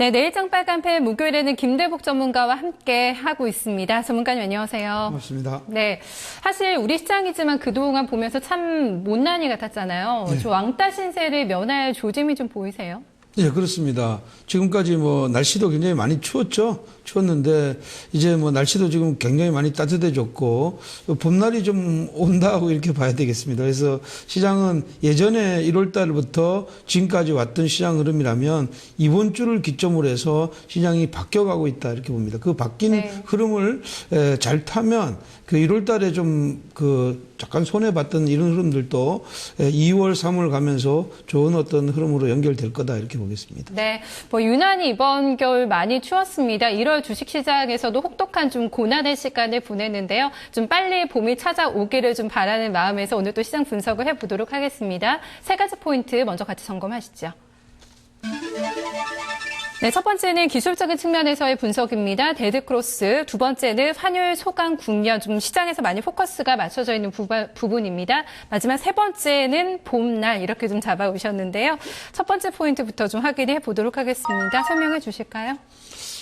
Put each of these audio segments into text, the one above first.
네, 내일장 빨간패 목요일에는 김대복 전문가와 함께 하고 있습니다. 전문가님 안녕하세요. 고맙습니다. 네, 사실 우리 시장이지만 그동안 보면서 참 못난이 같았잖아요. 네. 저 왕따 신세를 면할 조짐이 좀 보이세요? 예, 그렇습니다. 지금까지 뭐 날씨도 굉장히 많이 추웠죠. 추웠는데 이제 뭐 날씨도 지금 굉장히 많이 따뜻해졌고 봄날이 좀 온다고 이렇게 봐야 되겠습니다. 그래서 시장은 예전에 1월 달부터 지금까지 왔던 시장 흐름이라면 이번 주를 기점으로 해서 시장이 바뀌어가고 있다 이렇게 봅니다. 그 바뀐 네. 흐름을 에, 잘 타면 그 1월 달에 좀 그 잠깐 손해 봤던 이런 흐름들도 에, 2월, 3월 가면서 좋은 어떤 흐름으로 연결될 거다 이렇게 보겠습니다. 네, 뭐 유난히 이번 겨울 많이 추웠습니다. 1월 주식 시장에서도 혹독한 좀 고난의 시간을 보냈는데요. 좀 빨리 봄이 찾아오기를 좀 바라는 마음에서 오늘 또 시장 분석을 해 보도록 하겠습니다. 세 가지 포인트 먼저 같이 점검하시죠. 네, 첫 번째는 기술적인 측면에서의 분석입니다. 데드크로스. 두 번째는 환율 소강 국면. 좀 시장에서 많이 포커스가 맞춰져 있는 부바- 부분입니다. 마지막 세 번째는 봄날. 이렇게 좀 잡아 오셨는데요. 첫 번째 포인트부터 좀 확인해 보도록 하겠습니다. 설명해 주실까요?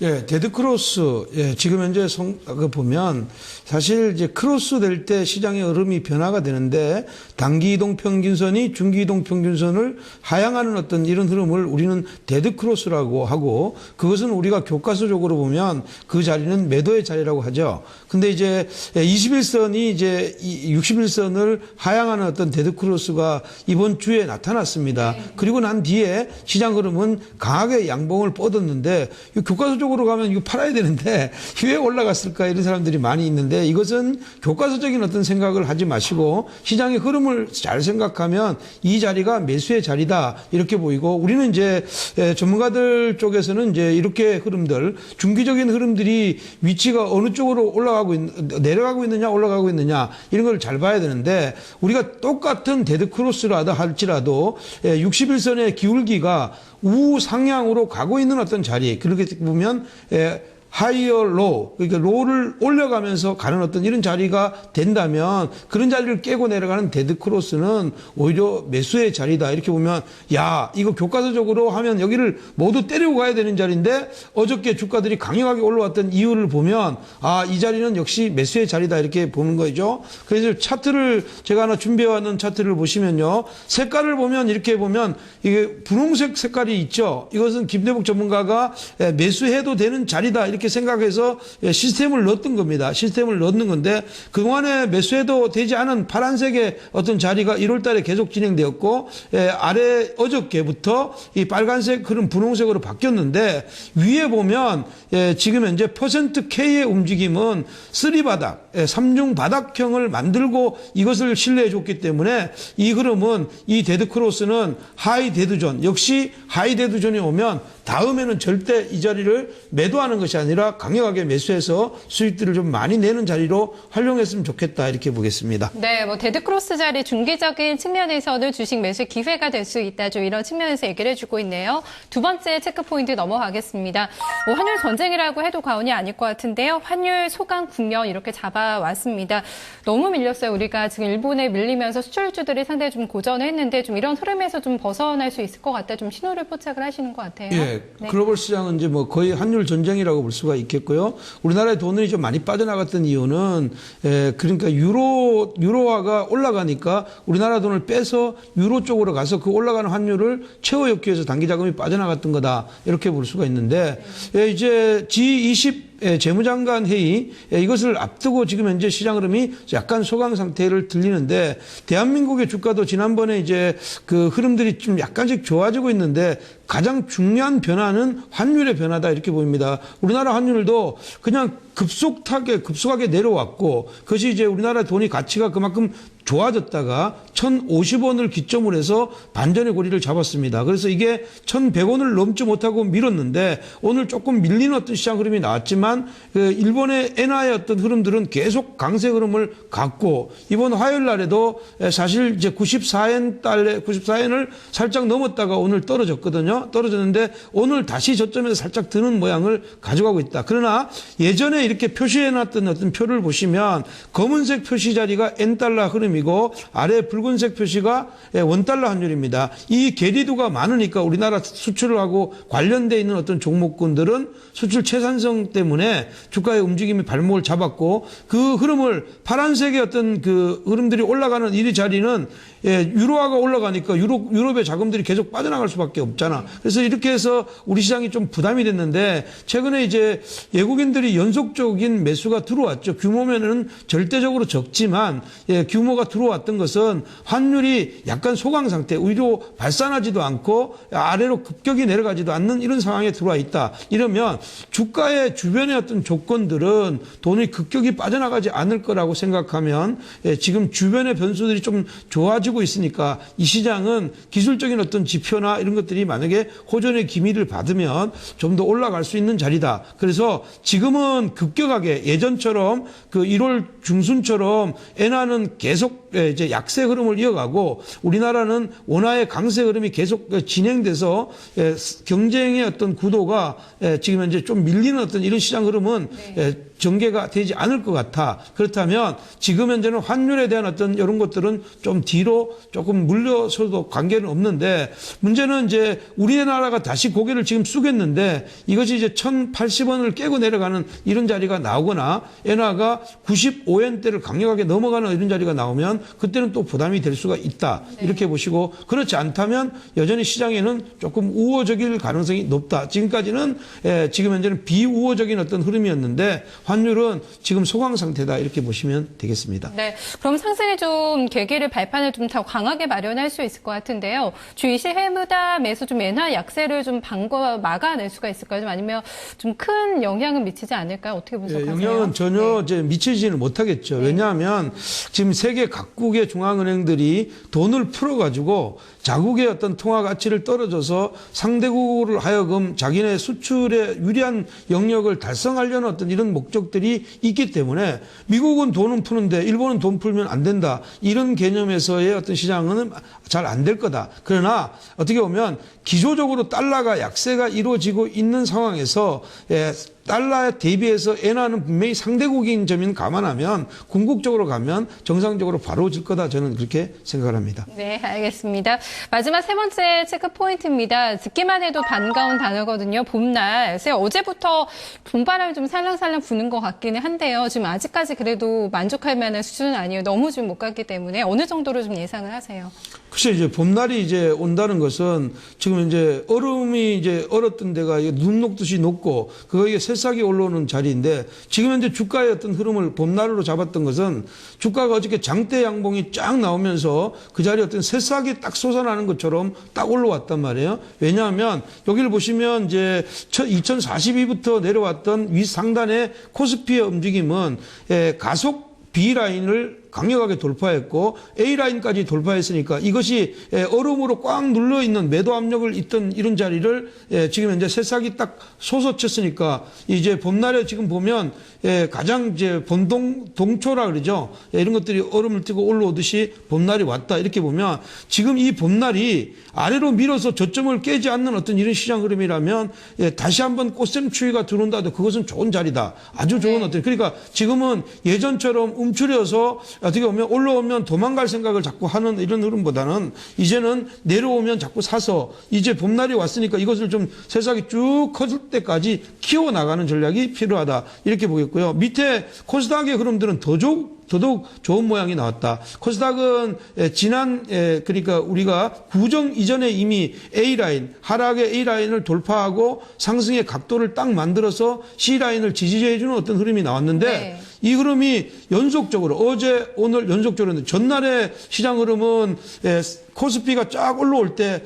예, 데드 크로스. 예, 지금 현재 성, 그 보면 사실 이제 크로스 될 때 시장의 흐름이 변화가 되는데 단기 이동 평균선이 중기 이동 평균선을 하향하는 어떤 이런 흐름을 우리는 데드 크로스라고 하고 그것은 우리가 교과서적으로 보면 그 자리는 매도의 자리라고 하죠. 근데 이제 21선이 이제 61선을 하향하는 어떤 데드 크로스가 이번 주에 나타났습니다. 그리고 난 뒤에 시장 흐름은 강하게 양봉을 뻗었는데 이 교과서 적으로 가면 이거 팔아야 되는데 왜 올라갔을까 이런 사람들이 많이 있는데 이것은 교과서적인 어떤 생각을 하지 마시고 시장의 흐름을 잘 생각하면 이 자리가 매수의 자리다 이렇게 보이고 우리는 이제 에, 전문가들 쪽에서는 이제 이렇게 흐름들 중기적인 흐름들이 위치가 어느 쪽으로 올라가고 있, 내려가고 있느냐 올라가고 있느냐 이런 걸 잘 봐야 되는데 우리가 똑같은 데드 크로스라도 할지라도 61선의 기울기가 우상향으로 가고 있는 어떤 자리 그렇게 보면 에, 하이어 로 그러니까 로를 올려가면서 가는 어떤 이런 자리가 된다면 그런 자리를 깨고 내려가는 데드 크로스는 오히려 매수의 자리다 이렇게 보면 야 이거 교과서적으로 하면 여기를 모두 때리고 가야 되는 자리인데 어저께 주가들이 강력하게 올라왔던 이유를 보면 아 이 자리는 역시 매수의 자리다 이렇게 보는 거죠. 그래서 차트를 제가 하나 준비해 왔는 차트를 보시면요 색깔을 보면 이렇게 보면 이게 분홍색 색깔이 있죠. 이것은 김대복 전문가가 예, 매수해도 되는 자리다 이렇게 생각해서 예, 시스템을 넣었던 겁니다. 시스템을 넣는 건데 그동안에 매수해도 되지 않은 파란색의 어떤 자리가 1월 달에 계속 진행되었고 예, 아래 어저께부터 이 빨간색 흐름 분홍색으로 바뀌었는데 위에 보면 예, 지금 현재 퍼센트 K의 움직임은 쓰리바닥, 예, 삼중 바닥형을 만들고 이것을 신뢰해 줬기 때문에 이 흐름은 이 데드 크로스는 하이 데드존 역시 하이 데드존이 오면 다음에는 절대 이 자리를 매도하는 것이 아니라 강력하게 매수해서 수익들을 좀 많이 내는 자리로 활용했으면 좋겠다 이렇게 보겠습니다. 네, 뭐 데드크로스 자리 중기적인 측면에서는 주식 매수 기회가 될 수 있다. 좀 이런 측면에서 얘기를 해주고 있네요. 두 번째 체크 포인트 넘어가겠습니다. 뭐 환율 전쟁이라고 해도 과언이 아닐 것 같은데요. 환율 소강 국면 이렇게 잡아왔습니다. 너무 밀렸어요. 우리가 지금 일본에 밀리면서 수출주들이 상당히 좀 고전했는데 좀 이런 흐름에서 좀 벗어날 수 있을 것 같다. 좀 신호를 포착을 하시는 것 같아요. 예, 네. 글로벌 시장은 이제 뭐 거의 환율 전쟁이라고 볼 수가 있겠고요. 우리나라의 돈이 좀 많이 빠져나갔던 이유는 에, 그러니까 유로 유로화가 올라가니까 우리나라 돈을 빼서 유로 쪽으로 가서 그 올라가는 환율을 채워였기 위해서 단기 자금이 빠져나갔던 거다 이렇게 볼 수가 있는데 예, 이제 G20 예, 재무장관 회의 예, 이것을 앞두고 지금 현재 시장 흐름이 약간 소강 상태를 들리는데 대한민국의 주가도 지난번에 이제 그 흐름들이 좀 약간씩 좋아지고 있는데 가장 중요한 변화는 환율의 변화다 이렇게 보입니다. 우리나라 환율도 그냥 급속하게 급속하게 내려왔고 그것이 이제 우리나라 돈이 가치가 그만큼 좋아졌다가 1,050원을 기점으로 해서 반전의 고리를 잡았습니다. 그래서 이게 1,100원을 넘지 못하고 밀었는데 오늘 조금 밀리는 어떤 시장 흐름이 나왔지만 그 일본의 엔화의 어떤 흐름들은 계속 강세 흐름을 갖고 이번 화요일 날에도 사실 이제 94엔 달에 94엔을 살짝 넘었다가 오늘 떨어졌거든요. 떨어졌는데 오늘 다시 저점에서 살짝 드는 모양을 가져가고 있다. 그러나 예전에 하단에 이렇게 표시해놨던 어떤 표를 보시면 검은색 표시 자리가 N달러 흐름이고 아래 붉은색 표시가 예, 원달러 환율입니다. 이 괴리도가 많으니까 우리나라 수출을 하고 관련돼 있는 어떤 종목군들은 수출 채산성 때문에 주가의 움직임이 발목을 잡았고 그 흐름을 파란색의 어떤 그 흐름들이 올라가는 이 자리는 예, 유로화가 올라가니까 유럽, 유럽의 자금들이 계속 빠져나갈 수밖에 없잖아. 그래서 이렇게 해서 우리 시장이 좀 부담이 됐는데 최근에 이제 외국인들이 연속적인 매수가 들어왔죠. 규모면은 절대적으로 적지만 예, 규모가 들어왔던 것은 환율이 약간 소강 상태, 위로 발산하지도 않고 아래로 급격히 내려가지도 않는 이런 상황에 들어와 있다. 이러면 주가의 주변의 어떤 조건들은 돈이 급격히 빠져나가지 않을 거라고 생각하면 예, 지금 주변의 변수들이 좀 좋아지고 있으니까 이 시장은 기술적인 어떤 지표나 이런 것들이 만약에 호전의 기미를 받으면 좀 더 올라갈 수 있는 자리다. 그래서 지금은 급격하게 예전처럼 그 1월 중순처럼 엔화는 계속 예, 이제 약세 흐름을 이어가고 우리나라는 원화의 강세 흐름이 계속 그 진행돼서 예, 경쟁의 어떤 구도가 예, 지금 현재 좀 밀리는 어떤 이런 시장 흐름은 예, 전개가 되지 않을 것 같아. 그렇다면 지금 현재는 환율에 대한 어떤 이런 것들은 좀 뒤로 조금 물려서도 관계는 없는데 문제는 이제 우리나라가 다시 고개를 지금 숙였는데 이것이 이제 1,080원을 깨고 내려가는 이런 자리가 나오거나 엔화가 95엔대를 강력하게 넘어가는 이런 자리가 나오면 그때는 또 부담이 될 수가 있다. 이렇게 보시고 그렇지 않다면 여전히 시장에는 조금 우호적일 가능성이 높다. 지금까지는 예, 지금 현재는 비우호적인 어떤 흐름이었는데 환율은 지금 소강 상태다. 이렇게 보시면 되겠습니다. 네. 그럼 상승의 좀 계기를 발판을 좀 더 강하게 마련할 수 있을 것 같은데요. 주이시 해무담에서 좀 엔화 약세를 좀 방거 막아낼 수가 있을까요? 좀 아니면 좀 큰 영향은 미치지 않을까요? 어떻게 예, 분석하세요? 영향은 전혀 네. 이제 미치지는 못하겠죠. 왜냐하면 지금 세계 각 국의 중앙은행들이 돈을 풀어가지고 자국의 어떤 통화 가치를 떨어져서 상대국을 하여금 자기네 수출에 유리한 영역을 달성하려는 어떤 이런 목적들이 있기 때문에 미국은 돈은 푸는데 일본은 돈 풀면 안 된다. 이런 개념에서의 어떤 시장은 잘 안 될 거다. 그러나 어떻게 보면 기조적으로 달러가 약세가 이루어지고 있는 상황에서 예, 달러에 대비해서 엔화는 분명히 상대국인 점인 감안하면 궁극적으로 가면 정상적으로 바로 질 거다 저는 그렇게 생각을 합니다. 네, 알겠습니다. 마지막 세 번째 체크 포인트입니다. 듣기만 해도 반가운 단어거든요. 봄날. 그래서 어제부터 봄바람이 좀 살랑살랑 부는 것 같기는 한데요. 지금 아직까지 그래도 만족할 만한 수준은 아니에요. 너무 좀못 갔기 때문에 어느 정도로 좀 예상을 하세요? 글쎄 이제 봄날이 이제 온다는 것은 지금 이제 얼음이 이제 얼었던 데가 눈 녹듯이 녹고 그거에 새싹이 올라오는 자리인데 지금 현재 주가의 어떤 흐름을 봄날로 잡았던 것은 주가가 어저께 장대 양봉이 쫙 나오면서 그 자리에 어떤 새싹이 딱 솟아나는 것처럼 딱 올라왔단 말이에요. 왜냐하면 여기를 보시면 이제 2042부터 내려왔던 위 상단의 코스피의 움직임은 예, 가속 B 라인을 강력하게 돌파했고 A 라인까지 돌파했으니까 이것이 에, 얼음으로 꽉 눌러 있는 매도 압력을 있던 이런 자리를 에, 지금 현재 새싹이 딱 솟아쳤으니까 이제 봄날에 지금 보면 에, 가장 이제 본동 동초라 그러죠. 에, 이런 것들이 얼음을 띄고 올라오듯이 봄날이 왔다. 이렇게 보면 지금 이 봄날이 아래로 밀어서 저점을 깨지 않는 어떤 이런 시장 흐름이라면 예, 다시 한번 꽃샘 추위가 들어온다 해도 그것은 좋은 자리다. 아주 좋은 어떤 그러니까 지금은 예전처럼 움츠려서 어떻게 보면 올라오면 도망갈 생각을 자꾸 하는 이런 흐름보다는 이제는 내려오면 자꾸 사서 이제 봄날이 왔으니까 이것을 좀 새싹이 쭉 커질 때까지 키워나가는 전략이 필요하다. 이렇게 보겠고요. 밑에 코스닥의 흐름들은 더 좋, 더더욱 좋은 모양이 나왔다. 코스닥은 에, 지난 에, 그러니까 우리가 구정 이전에 이미 A 라인 하락의 A 라인을 돌파하고 상승의 각도를 딱 만들어서 C 라인을 지지해 주는 어떤 흐름이 나왔는데 네. 이 흐름이 연속적으로 어제 오늘 연속적으로 전날의 시장 흐름은 에, 코스피가 쫙 올라올 때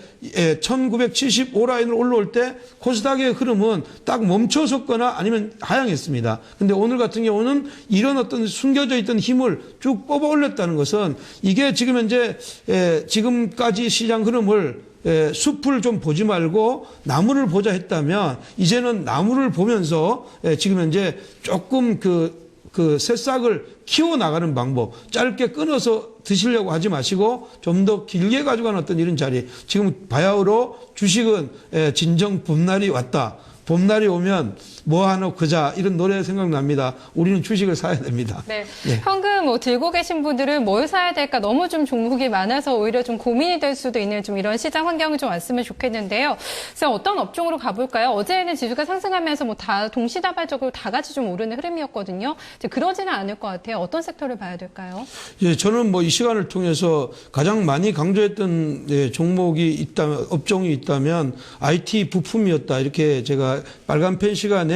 1975 라인을 올라올 때 코스닥의 흐름은 딱 멈춰섰거나 아니면 하향했습니다. 근데 오늘 같은 경우는 이런 어떤 숨겨져 있던 힘을 쭉 뽑아 올렸다는 것은 이게 지금 현재 에, 지금까지 시장 흐름을 에, 숲을 좀 보지 말고 나무를 보자 했다면 이제는 나무를 보면서 에, 지금 현재 조금 그 그 새싹을 키워나가는 방법, 짧게 끊어서 드시려고 하지 마시고 좀 더 길게 가져가는 어떤 이런 자리. 지금 바야흐로 주식은 에, 진정 봄날이 왔다. 봄날이 오면 뭐 하나 그자 이런 노래 생각납니다. 우리는 주식을 사야 됩니다. 네. 네. 현금 뭐 들고 계신 분들은 뭘 사야 될까 너무 좀 종목이 많아서 오히려 좀 고민이 될 수도 있는 좀 이런 시장 환경이 좀 왔으면 좋겠는데요. 그래서 어떤 업종으로 가볼까요? 어제는 지수가 상승하면서 뭐 다 동시다발적으로 다 같이 좀 오르는 흐름이었거든요. 이제 그러지는 않을 것 같아요. 어떤 섹터를 봐야 될까요? 예, 저는 뭐 이 시간을 통해서 가장 많이 강조했던 예, 종목이 있다면 업종이 있다면 IT 부품이었다 이렇게 제가 빨간 펜 시간에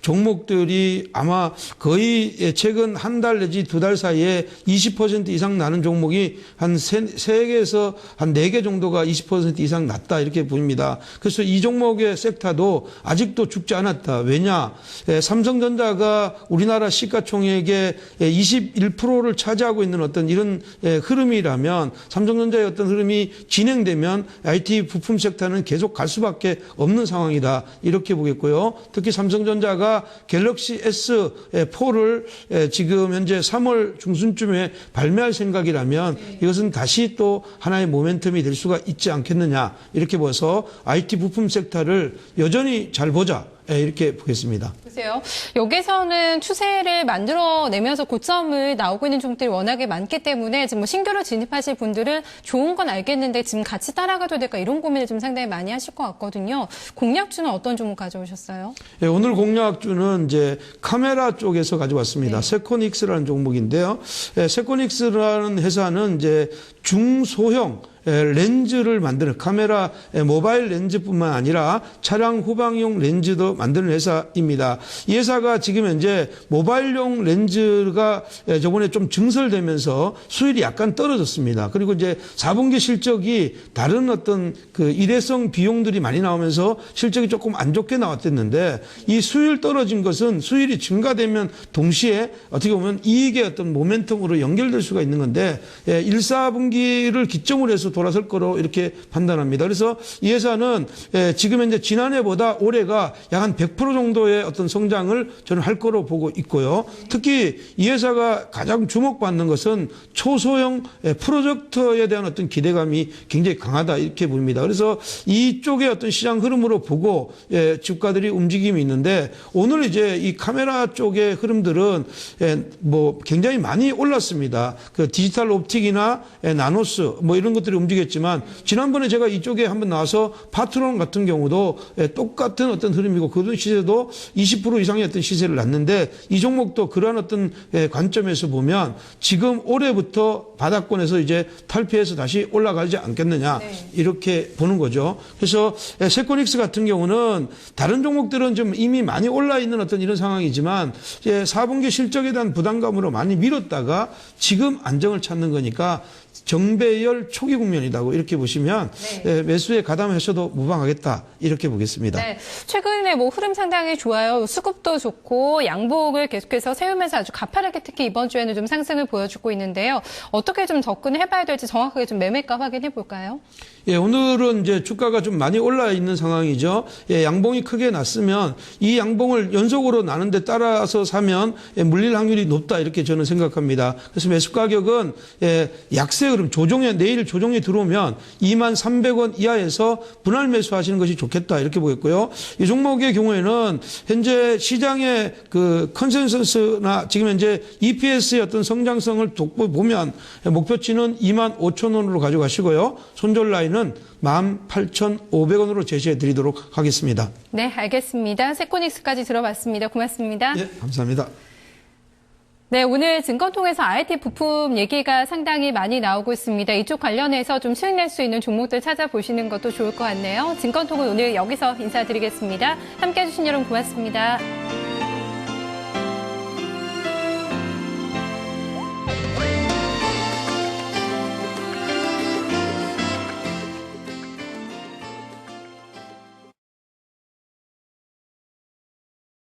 종목들이 아마 거의 예, 최근 한 달 내지 두 달 사이에 20% 이상 나는 종목이 한 세, 세 개에서 한 네 개 정도가 20% 이상 났다 이렇게 보입니다. 그래서 이 종목의 섹터도 아직도 죽지 않았다. 왜냐? 예, 삼성전자가 우리나라 시가총액의 21%를 차지하고 있는 어떤 이런 예, 흐름이라면 삼성전자의 어떤 흐름이 진행되면 IT 부품 섹터는 계속 갈 수밖에 없는 상황이다. 이렇게 보겠고요. 특히 삼성 전자가 갤럭시 S4를 지금 현재 3월 중순쯤에 발매할 생각이라면 이것은 다시 또 하나의 모멘텀이 될 수가 있지 않겠느냐. 이렇게 봐서 IT 부품 섹터를 여전히 잘 보자. 예, 이렇게 보겠습니다. 보세요. 여기서는 추세를 만들어내면서 고점을 나오고 있는 종목들이 워낙에 많기 때문에 지금 뭐 신규로 진입하실 분들은 좋은 건 알겠는데 지금 같이 따라가도 될까 이런 고민을 좀 상당히 많이 하실 것 같거든요. 공략주는 어떤 종목 가져오셨어요? 예, 오늘 공략주는 이제 카메라 쪽에서 가져왔습니다. 세코닉스라는 종목인데요. 예, 세코닉스라는 회사는 이제 중소형 예, 렌즈를 만드는 카메라 예, 모바일 렌즈뿐만 아니라 차량 후방용 렌즈도 만드는 회사입니다. 이 회사가 지금 현재 모바일용 렌즈가 예, 저번에 좀 증설되면서 수율이 약간 떨어졌습니다. 그리고 이제 4분기 실적이 다른 어떤 그 일회성 비용들이 많이 나오면서 실적이 조금 안 좋게 나왔댔는데 이 수율 떨어진 것은 수율이 증가되면 동시에 어떻게 보면 이익의 어떤 모멘텀으로 연결될 수가 있는 건데 예, 1, 4분기를 기점으로 해서 돌아설 거로 이렇게 판단합니다. 그래서 이 회사는 예, 지금 현재 지난해보다 올해가 약 한 100% 정도의 어떤 성장을 저는 할 거로 보고 있고요. 특히 이 회사가 가장 주목받는 것은 초소형 예, 프로젝터에 대한 어떤 기대감이 굉장히 강하다 이렇게 보입니다. 그래서 이쪽의 어떤 시장 흐름으로 보고 예, 주가들이 움직임이 있는데 오늘 이제 이 카메라 쪽의 흐름들은 예, 뭐 굉장히 많이 올랐습니다. 그 디지털 옵틱이나 예, 나노스 뭐 이런 것들이 움직였지만 지난번에 제가 이쪽에 한번 나와서 파트론 같은 경우도 예, 똑같은 어떤 흐름이고 그 시세도 20% 이상의 어떤 시세를 났는데 이 종목도 그러한 어떤 예, 관점에서 보면 지금 올해부터 바닥권에서 이제 탈피해서 다시 올라가지 않겠느냐 네. 이렇게 보는 거죠. 그래서 예, 세코닉스 같은 경우는 다른 종목들은 좀 이미 많이 올라 있는 어떤 이런 상황이지만 이제 4분기 실적에 대한 부담감으로 많이 밀었다가 지금 안정을 찾는 거니까 정배열 초기 국면이다고 이렇게 보시면 네. 예, 매수에 가담하셔도 무방하겠다 이렇게 보겠습니다. 네. 최근에 뭐 흐름 상당히 좋아요. 수급도 좋고 양복을 계속해서 세우면서 아주 가파르게 특히 이번 주에는 좀 상승을 보여주고 있는데요. 어떻게 좀 접근을 해봐야 될지 정확하게 좀 매매가 확인해 볼까요? 예, 오늘은 이제 주가가 좀 많이 올라 있는 상황이죠. 예, 양봉이 크게 났으면 이 양봉을 연속으로 나는데 따라서 사면 예, 물릴 확률이 높다 이렇게 저는 생각합니다. 그래서 매수 가격은 예, 약세 흐름 조정에 내일 조정이 들어오면 2만 300원 이하에서 분할 매수하시는 것이 좋겠다 이렇게 보겠고요. 이 종목의 경우에는 현재 시장의 그 컨센서스나 지금 현재 EPS의 어떤 성장성을 보면 목표치는 2만 5천 원으로 가져가시고요. 손절 라인은 18,500원으로 제시해 드리도록 하겠습니다. 네, 알겠습니다. 세코닉스까지 들어봤습니다. 고맙습니다. 예, 감사합니다. 네, 오늘 증권통해서 IT 부품 얘기가 상당히 많이 나오고 있습니다. 이쪽 관련해서 좀 수익 낼 수 있는 종목들 찾아보시는 것도 좋을 것 같네요. 증권통은 오늘 여기서 인사드리겠습니다. 함께 해주신 여러분 고맙습니다.